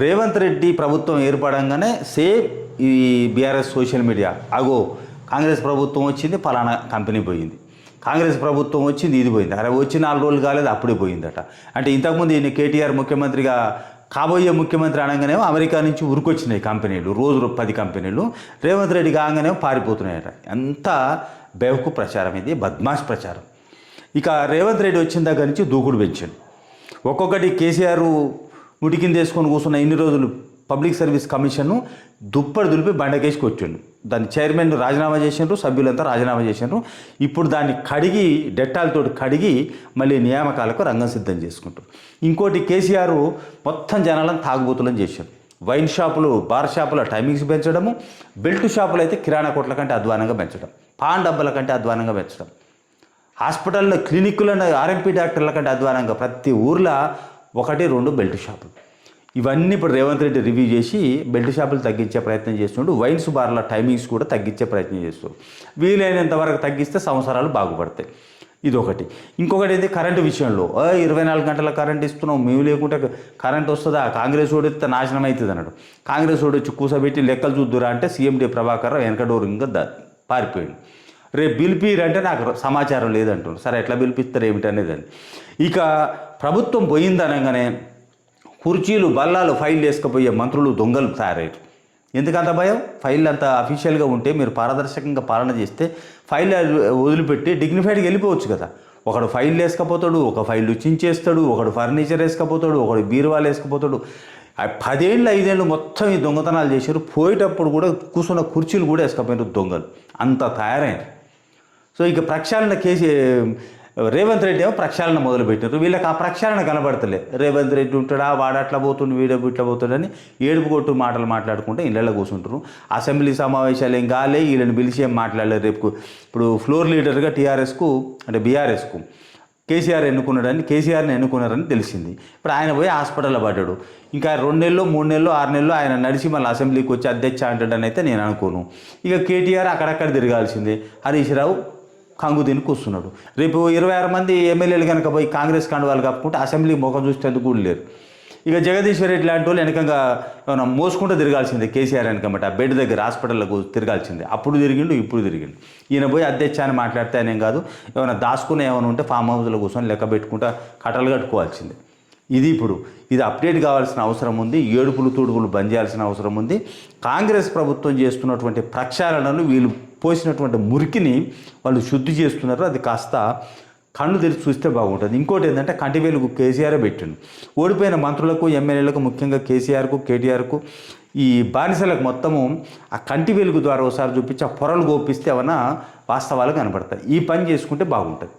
రేవంత్ రెడ్డి ప్రభుత్వం ఏర్పడంగానే సేమ్ ఈ బీఆర్ఎస్ సోషల్ మీడియా. అగో కాంగ్రెస్ ప్రభుత్వం వచ్చింది ఫలానా కంపెనీ పోయింది. కాంగ్రెస్ ప్రభుత్వం వచ్చింది ఇది పోయింది. అరే వచ్చి నాలుగు రోజులు కాలేదు అప్పుడే పోయిందట. అంటే ఇంతకుముందు ఈయన కేటీఆర్ ముఖ్యమంత్రిగా కాబోయే ముఖ్యమంత్రి అనగానే అమెరికా నుంచి ఉరికొచ్చినాయి కంపెనీలు రోజు పది కంపెనీలు. రేవంత్ రెడ్డి కాగానే పారిపోతున్నాయట. ఎంత బెవకు ప్రచారం ఇది బద్మాష్ ప్రచారం. ఇక రేవంత్ రెడ్డి వచ్చిన దగ్గర నుంచి దూకుడు పెంచాడు ఒక్కొక్కటి కేసీఆర్ ఉడికింది వేసుకొని కూర్చున్న ఇన్ని రోజులు పబ్లిక్ సర్వీస్ కమిషన్ను దుప్పటి దులిపి బండకేసి కొట్టిండు దాని చైర్మన్ రాజీనామా చేసిండ్రు సభ్యులంతా రాజీనామా చేసిండ్రు. ఇప్పుడు దాన్ని కడిగి డెట్టాలతో కడిగి మళ్ళీ నియామకాలకు రంగం సిద్ధం చేసుకుంటారు. ఇంకోటి కేసీఆర్ మొత్తం జనాలను తాగుబోతులను చేశారు. వైన్ షాపులు బార్ షాపుల టైమింగ్స్ పెంచడము బెల్ట్ షాపులు అయితే కిరాణా కొట్ల కంటే అధ్వానంగా పెంచడం పాన్ డబ్బుల కంటే అధ్వానంగా పెంచడం. హాస్పిటల్లో క్లినిక్లను ఆర్ఎంపీ డాక్టర్ల కంటే అధ్వానంగా ప్రతి ఊర్లో ఒకటి రెండు బెల్ట్ షాపులు. ఇవన్నీ ఇప్పుడు రేవంత్ రెడ్డి రివ్యూ చేసి బెల్ట్ షాపులు తగ్గించే ప్రయత్నం చేస్తుండు. వైన్స్ బార్ల టైమింగ్స్ కూడా తగ్గించే ప్రయత్నం చేస్తారు వీలైనంత వరకు తగ్గిస్తే సంవత్సరాలు బాగుపడతాయి. ఇది ఒకటి ఇంకొకటి ఏంటి కరెంటు విషయంలో. ఇరవై నాలుగు గంటల కరెంట్ ఇస్తున్నాం. మేము లేకుంటే కరెంట్ వస్తుందా? కాంగ్రెస్ ఓడిస్తే నాశనం అవుతుంది అన్నాడు. కాంగ్రెస్ ఓడొచ్చి కూసబెట్టి లెక్కలు చూద్దురా అంటే సీఎండి ప్రభాకర్ రావు వెనకడోరు ఇంకా పారిపోయింది పారిపోయాడు. రేపు పిలిపిరంటే నాకు సమాచారం లేదంటున్నారు సరే ఎట్లా పిలిపిస్తారు ఏమిటి అనేది ఇక ప్రభుత్వం పోయింది అనగానే కుర్చీలు బల్లాలు ఫైల్ వేసుకుపోయే మంత్రులు దొంగలు తయారయ్యారు. ఎందుకంత భయం? ఫైల్ అంత అఫీషియల్గా ఉంటే మీరు పారదర్శకంగా పాలన చేస్తే ఫైల్ వదిలిపెట్టి డిగ్నిఫైడ్గా వెళ్ళిపోవచ్చు కదా. ఒకడు ఫైల్ వేసుకపోతాడు ఒక ఫైల్ చించేస్తాడు ఒకడు ఫర్నిచర్ వేసుకపోతాడు ఒకడు బీరువాలు వేసుకపోతాడు. పదేళ్ళు ఐదేళ్ళు మొత్తం ఈ దొంగతనాలు చేశారు. పోయేటప్పుడు కూడా కూర్చున్న కుర్చీలు కూడా వేసుకపోయినారు దొంగలు. అంత తయారైనారు. సో ఇక ప్రక్షాళన కేసు రేవంత్ రెడ్డి ఏమో ప్రక్షాళన మొదలుపెట్టారు. వీళ్ళకి ఆ ప్రక్షాళన కనబడతలే. రేవంత్ రెడ్డి ఉంటాడా? వాడు అట్లా పోతుండు వీడు ఇట్లా పోతుండని ఏడుపు కొట్టు మాటలు మాట్లాడుకుంటే ఇళ్ళలో కూర్చుంటారు అసెంబ్లీ సమావేశాలు ఏం కాలే వీళ్ళని పిలిచి ఏం మాట్లాడలేదు రేపు. ఇప్పుడు ఫ్లోర్ లీడర్గా టీఆర్ఎస్కు అంటే బీఆర్ఎస్కు కేసీఆర్ ఎన్నుకున్నాడని కేసీఆర్ని ఎన్నుకున్నారని తెలిసింది. ఇప్పుడు ఆయన పోయి హాస్పిటల్లో పడ్డాడు. ఇంకా రెండు నెలలు మూడు నెలలు ఆరు నెలలు ఆయన నడిచి మళ్ళీ అసెంబ్లీకి వచ్చి అధ్యక్ష అంటాడని అయితే నేను అనుకోను. ఇక కేటీఆర్ అక్కడక్కడ తిరగాల్సిందే. హరీష్ రావు కంగు తిని కూర్చున్నాడు. రేపు ఇరవై ఆరు మంది ఎమ్మెల్యేలు కనుక పోయి కాంగ్రెస్ కండువాలు కప్పుకుంటే అసెంబ్లీ ముఖం చూసేందుకు కూడా లేరు. ఇక జగదీశ్వర్ రెడ్డి లాంటి వాళ్ళు వెనకంగా ఏమైనా మోసుకుంటూ తిరగాల్సిందే కేసీఆర్ వెనకమాట. ఆ బెడ్ దగ్గర హాస్పిటల్లో తిరగాల్సిందే. అప్పుడు తిరిగిండు ఇప్పుడు తిరిగిండు. ఈయన పోయి అధ్యక్ష అని మాట్లాడితే అనేం కాదు ఏమైనా దాచుకునే ఏమైనా ఉంటే ఫామ్ హౌస్లో కూర్చొని లెక్క పెట్టుకుంటా కట్టలు కట్టుకోవాల్సిందే. ఇది ఇప్పుడు ఇది అప్డేట్ కావాల్సిన అవసరం ఉంది ఏడుపులు తూడుపులు బంద్ చేయాల్సిన అవసరం ఉంది. కాంగ్రెస్ ప్రభుత్వం చేస్తున్నటువంటి ప్రక్షాళనలు వీళ్ళు పోసినటువంటి మురికిని వాళ్ళు శుద్ధి చేస్తున్నారు. అది కాస్త కళ్ళు తెరిచి చూస్తే బాగుంటుంది. ఇంకోటి ఏంటంటే కంటివేలుకు కేసీఆర్ పెట్టిండు. ఓడిపోయిన మంత్రులకు ఎమ్మెల్యేలకు ముఖ్యంగా కేసీఆర్కు కేటీఆర్కు ఈ బానిసలకు మొత్తము ఆ కంటి వెలుగు ద్వారా ఒకసారి చూపించి ఆ పొరలు గోపిస్తే ఏమన్నా వాస్తవాలు కనబడతాయి. ఈ పని చేసుకుంటే బాగుంటుంది.